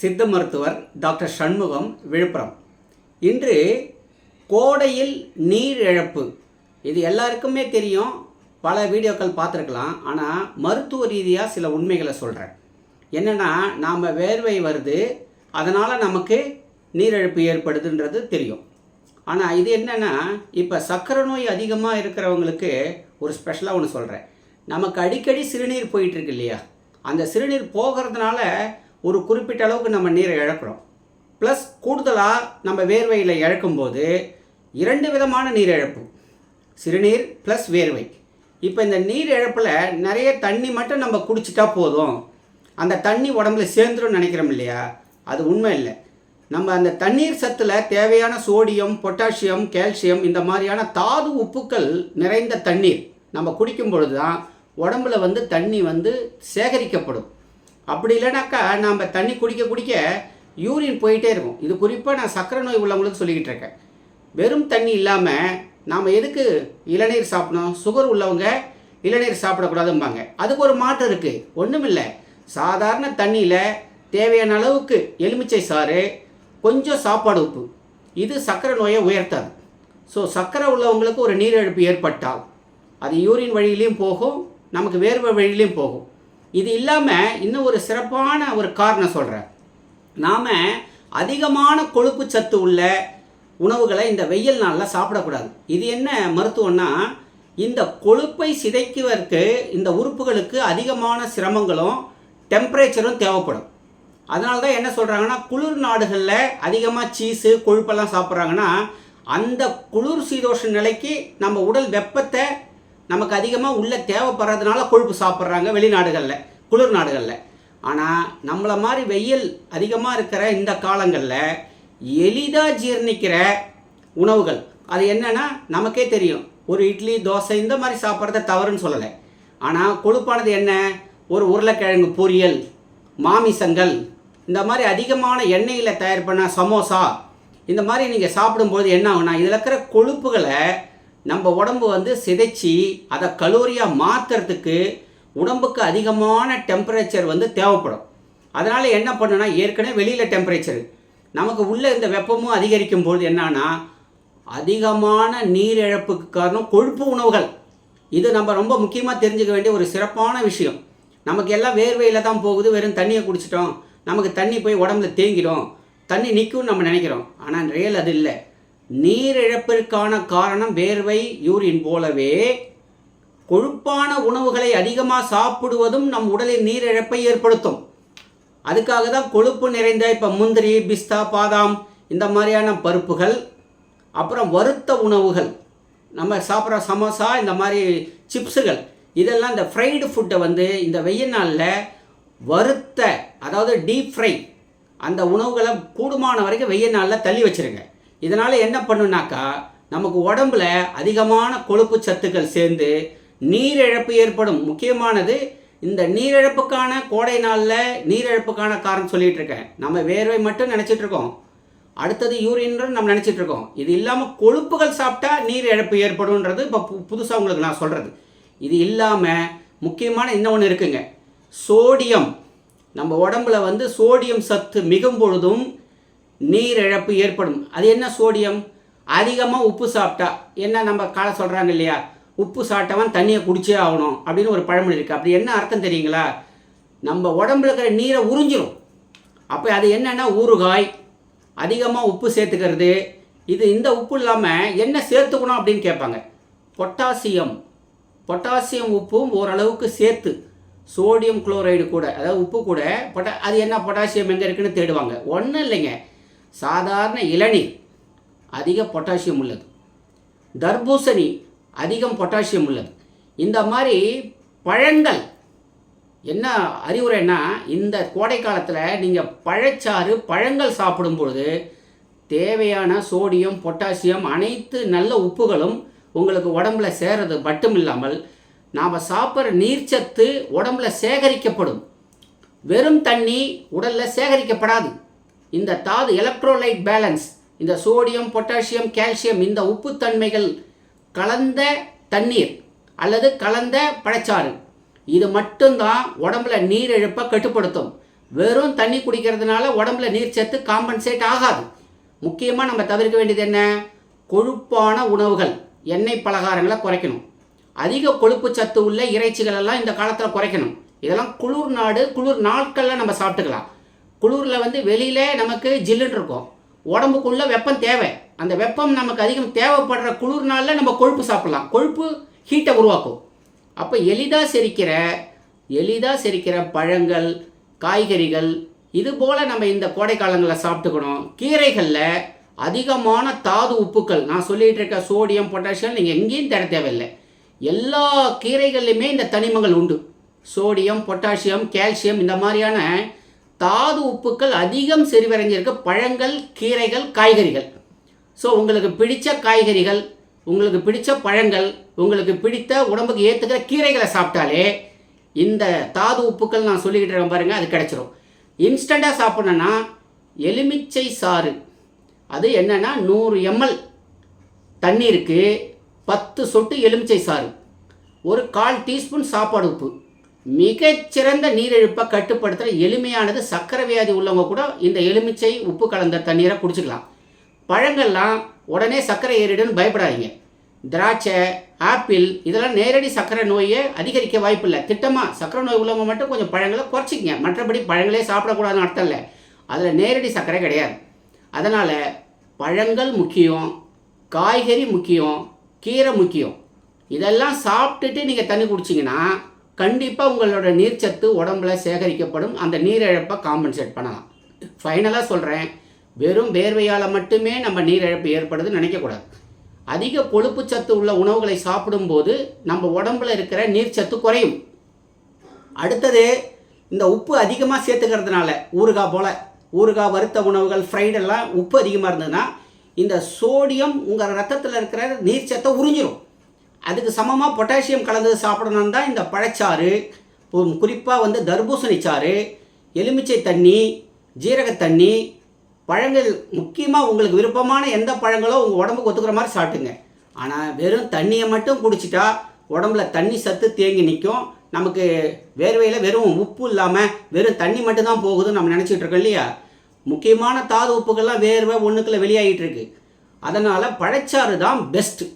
சித்த மருத்துவர் டாக்டர் சண்முகம் விழுப்புரம். இன்று கோடையில் நீர் இழப்பு. இது எல்லாருக்குமே தெரியும். பல வீடியோக்கள் பார்த்துருக்கலாம். ஆனால் மருத்துவ ரீதியாக சில உண்மைகளை சொல்கிறேன் என்னென்னா நாம் வேர்வை வருது. அதனால் நமக்கு நீரிழப்பு ஏற்படுதுன்றது தெரியும். ஆனால் இது என்னென்னா இப்போ சர்க்கரை நோய் அதிகமாக இருக்கிறவங்களுக்கு ஒரு ஸ்பெஷலாக ஒன்று சொல்கிறேன் நமக்கு அடிக்கடி சிறுநீர் போயிட்டுருக்கு இல்லையா? அந்த சிறுநீர் போகிறதுனால ஒரு குறிப்பிட்ட அளவுக்கு நம்ம நீரை இழக்கிறோம். ப்ளஸ் கூடுதலாக நம்ம வேர்வையில் இழக்கும்போது இரண்டு விதமான நீர் இழப்பு. சிறுநீர் ப்ளஸ் வேர்வை. இப்போ இந்த நீர் இழப்பில் நிறைய தண்ணி மட்டும் நம்ம குடிச்சிட்டா போதும். அந்த தண்ணி உடம்புல சேர்ந்துரும் நினைக்கிறோம் இல்லையா? அது உண்மை இல்லை. நம்ம அந்த தண்ணீர் சத்தில் தேவையான சோடியம் பொட்டாசியம் கால்சியம் இந்த மாதிரியான தாது உப்புக்கள் நிறைந்த தண்ணீர் நம்ம குடிக்கும் பொழுது தான் உடம்புல வந்து தண்ணி வந்து சேகரிக்கப்படும். அப்படி இல்லைனாக்கா நம்ம தண்ணி குடிக்க குடிக்க யூரின் போயிட்டே இருக்கும். இது குறிப்பாக நான் சக்கரை நோய் உள்ளவங்களுக்கு சொல்லிக்கிட்டு இருக்கேன். வெறும் தண்ணி இல்லாமல் நாம் எதுக்கு இளநீர் சாப்பிடணும்? சுகர் உள்ளவங்க இளநீர் சாப்பிடக்கூடாதும்பாங்க. அதுக்கு ஒரு மாற்றம் இருக்குது ஒன்றுமில்லை சாதாரண தண்ணியில் தேவையான அளவுக்கு எலுமிச்சை சாறு கொஞ்சம் சாப்பாடு உப்பு. இது சர்க்கரை நோயை உயர்த்தாது. ஸோ சர்க்கரை உள்ளவங்களுக்கு ஒரு நீரிழப்பு ஏற்பட்டால் அது யூரின் வழியிலையும் போகும் நமக்கு வேர்வை வழியிலையும் போகும். இது இல்லாமல் இன்னும் ஒரு சிறப்பான ஒரு காரணம் சொல்கிறேன் நாம் அதிகமான கொழுப்பு சத்து உள்ள உணவுகளை இந்த வெயில் நாளில் சாப்பிடக்கூடாது. இது என்ன மருத்துவம்னா இந்த கொழுப்பை சிதைக்குவதற்கு இந்த உறுப்புகளுக்கு அதிகமான சிரமங்களும் டெம்பரேச்சரும் தேவைப்படும். அதனால தான் என்ன சொல்கிறாங்கன்னா குளிர் நாடுகளில் அதிகமாக சீஸு கொழுப்பெல்லாம் சாப்பிட்றாங்கன்னா அந்த குளிர் சீதோஷ நிலைக்கு நம்ம உடல் வெப்பத்தை நமக்கு அதிகமாக உள்ள தேவைப்படுறதுனால கொழுப்பு சாப்பிட்றாங்க வெளிநாடுகளில் குளிர் நாடுகளில். ஆனால் நம்மளை மாதிரி வெயில் அதிகமாக இருக்கிற இந்த காலங்களில் எளிதாக ஜீர்ணிக்கிற உணவுகள். அது என்னென்னா நமக்கே தெரியும். ஒரு இட்லி தோசை இந்த மாதிரி சாப்பிட்றத தவறுன்னு சொல்லலை. ஆனால் கொழுப்பானது என்ன? ஒரு உருளைக்கிழங்கு பொரியல் மாமிசங்கள் இந்த மாதிரி அதிகமான எண்ணெயில் தயார் பண்ண சமோசா இந்த மாதிரி நீங்கள் சாப்பிடும்போது என்ன ஆகுனா இதில் இருக்கிற கொழுப்புகளை நம்ம உடம்பு வந்து சிதைச்சி அதை கலோரியாக மாற்றுறதுக்கு உடம்புக்கு அதிகமான டெம்பரேச்சர் வந்து தேவைப்படும். அதனால் என்ன பண்ணுன்னா ஏற்கனவே வெளியில் டெம்பரேச்சர் நமக்கு உள்ளே இந்த வெப்பமும் அதிகரிக்கும் பொழுது என்னன்னா அதிகமான நீர் இழப்புக்கு காரணம் கொழுப்பு உணவுகள். இது நம்ம ரொம்ப முக்கியமாக தெரிஞ்சுக்க வேண்டிய ஒரு சிறப்பான விஷயம். நமக்கு எல்லாம் வேர்வையில் தான் போகுது வெறும் தண்ணியை குடிச்சிட்டோம். நமக்கு தண்ணி போய் உடம்புல தேங்கிடும். தண்ணி நிற்கும்னு நம்ம நினைக்கிறோம். ஆனால் ரியல் அது இல்லை. நீர் இழப்பிற்கான காரணம் வேர்வை யூரின் போலவே கொழுப்பான உணவுகளை அதிகமாக சாப்பிடுவதும் நம் உடலில் நீர் இழப்பை ஏற்படுத்தும். அதுக்காக தான் கொழுப்பு நிறைந்த இப்போ முந்திரி பிஸ்தா பாதாம் இந்த மாதிரியான பருப்புகள் அப்புறம் வறுத்த உணவுகள் நம்ம சாப்பிட்ற சமோசா இந்த மாதிரி சிப்ஸுகள் இதெல்லாம் இந்த ஃப்ரைடு ஃபுட்டை வந்து இந்த வெயில் நாளில் வறுத்த அதாவது டீப் ஃப்ரை அந்த உணவுகளை கூடுமான வரைக்கும் வெயில் நாளில் தள்ளி வச்சுருங்க. இதனால் என்ன பண்ணுனாக்கா நமக்கு உடம்புல அதிகமான கொழுப்பு சத்துக்கள் சேர்ந்து நீரிழப்பு ஏற்படும். முக்கியமானது இந்த நீரிழப்புக்கான கோடை நாளில் நீரிழப்புக்கான காரணம் சொல்லிகிட்டு இருக்கேன். நம்ம வேர்வை மட்டும் நினச்சிட்டு இருக்கோம். அடுத்தது யூரின்னு நம்ம நினச்சிட்டு இருக்கோம். இது இல்லாமல் கொழுப்புகள் சாப்பிட்டா நீர் இழப்பு ஏற்படும்ன்றது இப்போ புதுசாக உங்களுக்கு நான் சொல்கிறது இது இல்லாமல் முக்கியமான இன்னொன்று இருக்குங்க. சோடியம். நம்ம உடம்புல வந்து சோடியம் சத்து மிகும் பொழுதும் நீர் இழப்பு ஏற்படும். அது என்ன சோடியம்? அதிகமாக உப்பு சாப்பிட்டா என்ன நம்ம காலை சொல்கிறாங்க இல்லையா? உப்பு சாப்பிட்டவன் தண்ணியை குடிச்சே ஆகணும் அப்படின்னு ஒரு பழமொழி இருக்குது அப்படி என்ன அர்த்தம் தெரியுங்களா? நம்ம உடம்புல இருக்கிற நீரை உறிஞ்சிரும். அப்போ அது என்னென்னா ஊறுகாய். அதிகமாக உப்பு சேர்த்துக்கிறது. இது இந்த உப்பு இல்லாமல் என்ன சேர்த்துக்கணும் அப்படின்னு கேட்பாங்க. பொட்டாசியம். பொட்டாசியம் உப்பும் ஓரளவுக்கு சேர்த்து சோடியம் குளோரைடு கூட அதாவது உப்பு கூட பொட்டா அது என்ன பொட்டாசியம் எங்கே இருக்குன்னு தேடுவாங்க. ஒன்றும் இல்லைங்க. சாதாரண இளநீர் அதிக பொட்டாசியம் உள்ளது. தர்பூசணி அதிகம் பொட்டாசியம் உள்ளது. இந்த மாதிரி பழங்கள் என்ன அறிவுரைன்னா இந்த கோடை காலத்தில் நீங்கள் பழச்சாறு பழங்கள் சாப்பிடும் பொழுது தேவையான சோடியம் பொட்டாசியம் அனைத்து நல்ல உப்புகளும் உங்களுக்கு உடம்புல சேர்றது மட்டும் இல்லாமல் நாம் சாப்பிட்ற நீர்ச்சத்து உடம்புல சேகரிக்கப்படும். வெறும் தண்ணி உடலில் சேகரிக்கப்படாது. இந்த தாது எலக்ட்ரோலைட் பேலன்ஸ் இந்த சோடியம் பொட்டாசியம் கால்சியம் இந்த உப்புத்தன்மைகள் கலந்த தண்ணீர் அல்லது கலந்த பழச்சாறு. இது மட்டும்தான் உடம்புல நீர் இழப்பை கட்டுப்படுத்தும். வெறும் தண்ணி குடிக்கிறதுனால உடம்புல நீர் சத்து காம்பன்சேட் ஆகாது. முக்கியமாக நம்ம தவிர்க்க வேண்டியது என்ன? கொழுப்பான உணவுகள் எண்ணெய் பலகாரங்களை குறைக்கணும். அதிக கொழுப்பு சத்து உள்ள இறைச்சிகள் எல்லாம் இந்த காலத்தில் குறைக்கணும். இதெல்லாம் குளிர் நாடு குளிர் நாட்களில் நம்ம சாப்பிட்டுக்கலாம். குளிரில் வந்து வெளியில் நமக்கு ஜில்லுன்னு இருக்கும். உடம்புக்குள்ளே வெப்பம் தேவை. அந்த வெப்பம் நமக்கு அதிகம் தேவைப்படுற குளிர்னால நம்ம கொழுப்பு சாப்பிட்லாம். கொழுப்பு ஹீட்டை உருவாக்கும். அப்போ எளிதாக செரிக்கிற எளிதாக செரிக்கிற பழங்கள் காய்கறிகள் இது போல் நம்ம இந்த கோடை காலங்களில் சாப்பிட்டுக்கணும். கீரைகளில் அதிகமான தாது உப்புக்கள். நான் சொல்லிகிட்டு இருக்க சோடியம் பொட்டாசியம் நீங்கள் எங்கேயும் தேட தேவையில்லை. எல்லா கீரைகள்லையுமே இந்த தனிமங்கள் உண்டு. சோடியம் பொட்டாசியம் கால்சியம் இந்த மாதிரியான தாது உப்புக்கள் அதிகம் செறிவடைஞ்சிருக்க பழங்கள் கீரைகள் காய்கறிகள். ஸோ உங்களுக்கு பிடிச்ச காய்கறிகள் உங்களுக்கு பிடித்த பழங்கள் உங்களுக்கு பிடித்த உடம்புக்கு ஏற்றுக்கிற கீரைகளை சாப்பிட்டாலே இந்த தாது உப்புக்கள் நான் சொல்லிக்கிட்டு இருக்கேன் பாருங்க அது கிடச்சிரும். இன்ஸ்டண்ட்டாக சாப்பிட்ணுன்னா எலுமிச்சை சாறு. அது என்னென்னா நூறு எம்எல் தண்ணீருக்கு பத்து சொட்டு எலுமிச்சை சாறு. ஒரு கால் டீஸ்பூன் சாப்பாடு உப்பு. மிகச்சிறந்த நீரிழப்பை கட்டுப்படுத்துகிற எளிமையானது சக்கரை வியாதி உள்ளவங்க கூட இந்த எலுமிச்சை உப்பு கலந்த தண்ணீரை குடிச்சுக்கலாம். பழங்கள்லாம் உடனே சர்க்கரை ஏறிடுன்னு பயப்படாதீங்க. திராட்சை ஆப்பிள் இதெல்லாம் நேரடி சர்க்கரை நோயை அதிகரிக்க வாய்ப்பில்லை. திட்டமாக சர்க்கரை நோய் உள்ளவங்க மட்டும் கொஞ்சம் பழங்களை குறைச்சிக்கங்க. மற்றபடி பழங்களே சாப்பிடக்கூடாதுன்னு அர்த்தம் இல்லை. அதில் நேரடி சர்க்கரை கிடையாது. அதனால் பழங்கள் முக்கியம் காய்கறி முக்கியம் கீரை முக்கியம். இதெல்லாம் சாப்பிட்டுட்டு நீங்கள் தண்ணி குடிச்சிங்கன்னா கண்டிப்பாக உங்களோட நீர்ச்சத்து உடம்புல சேகரிக்கப்படும். அந்த நீரிழப்பை காம்பன்சேட் பண்ணலாம். ஃபைனலாக சொல்கிறேன் வெறும் வேர்வையால் மட்டுமே நம்ம நீரிழப்பு ஏற்படுதுன்னு நினைக்கக்கூடாது. அதிக கொழுப்பு சத்து உள்ள உணவுகளை சாப்பிடும்போது நம்ம உடம்புல இருக்கிற நீர்ச்சத்து குறையும். அடுத்தது இந்த உப்பு அதிகமாக சேர்த்துக்கிறதுனால ஊறுகாய் போல் ஊறுகாய் வறுத்த உணவுகள் ஃப்ரைடெல்லாம் உப்பு அதிகமாக இருந்ததுன்னா இந்த சோடியம் உங்கள் ரத்தத்தில் இருக்கிற நீர்ச்சத்தை உறிஞ்சிரும். அதுக்கு சமமாக பொட்டாசியம் கலந்து சாப்பிடணும் தான் இந்த பழச்சாறு. குறிப்பாக வந்து தர்பூசணி சாறு எலுமிச்சை தண்ணி ஜீரக தண்ணி பழங்கள் முக்கியமாக உங்களுக்கு விருப்பமான எந்த பழங்களோ உங்கள் உடம்புக்கு ஒத்துக்கிற மாதிரி சாப்பிட்டுங்க. ஆனால் வெறும் தண்ணியை மட்டும் குடிச்சிட்டா உடம்புல தண்ணி சத்து தேங்கி நிற்கும் நமக்கு வேர்வையில் வெறும் உப்பு இல்லாமல் வெறும் தண்ணி மட்டும்தான் போகுதுன்னு நம்ம நினச்சிட்டு இருக்கோம் இல்லையா? முக்கியமான தாது உப்புகள்லாம் வேர்வை ஒன்றுக்குள்ளே வெளியாகிட்டு இருக்கு. அதனால் பழச்சாறு தான் பெஸ்ட்டு